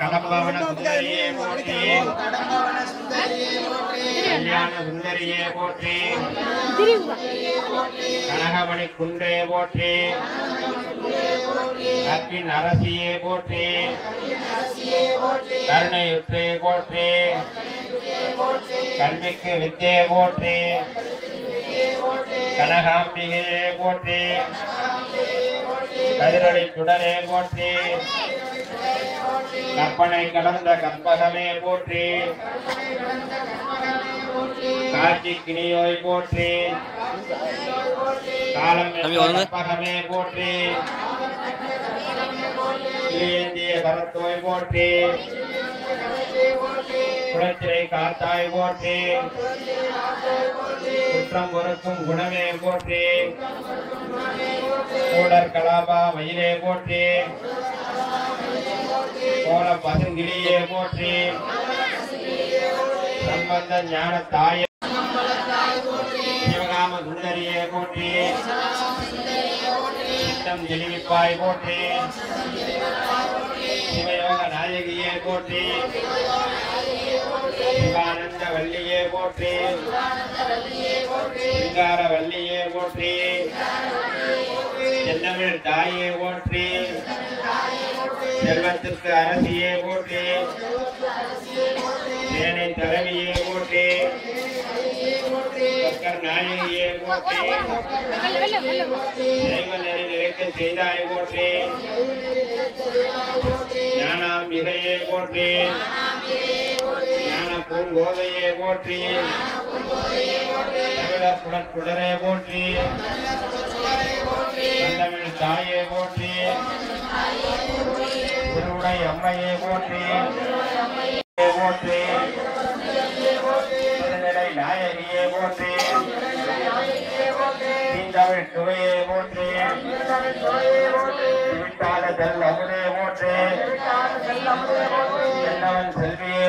கடம்பவன சுந்தரியே போற்றி கல்யாண சுந்தரியே போற்றி கனகமணி குன்றே போற்றி கற்பின் அரசியே போற்றி கருணையுற்றே போற்றி கல்விக்கு வித்தே போற்றி கனகாம்பிகையே போற்றி கதிரொளி சுடரே போற்றி கற்பனை கடந்த கற்பகமே போற்றி. காட்சி கிணியோய் போற்றி. காலம். கற்பகமே போற்றி. கிளியேந்திய கரத்தோய் போற்றி. குளத்திரை காத்தாய் போற்றி. குற்றம் பொறுக்கும் குணமே போற்றி. கூடர் கலாபா மயிலே போற்றி. கோல பசுங்கிளியே போற்றி. சம்பந்த ஞான தாய சிவகாம சுந்தரியே போற்றி. சித்தம் தெளிவிப்பாய் போற்றி. சிவயோக நாயகியே போற்றி. சிவானந்த வள்ளியே போற்றி. சிங்கார வள்ளியே போற்றி. சென்னமிழ் தாயே போற்றி. செல்வத்திற்கு அரசியே போற்றி. சேனை தலைவியே போற்றி. நாயகியே போற்றி. தெய்வ நெறி நிலைக்க செய்தாய் போற்றி. இதையே போற்றி. ஞான பூங்கோதையே போற்றி. தமிழர் குடற்குடரே போற்றி. தமிழ் தாயே போற்றி. திருவுடை அம்மையை போற்றி. போற்றி. திருநிலை நாயகியை போற்றி. தீந்தமிழ் சுவையே போற்றி. விட்டாத தெல் அமுதே போற்றி. என்னவன் செல்வியே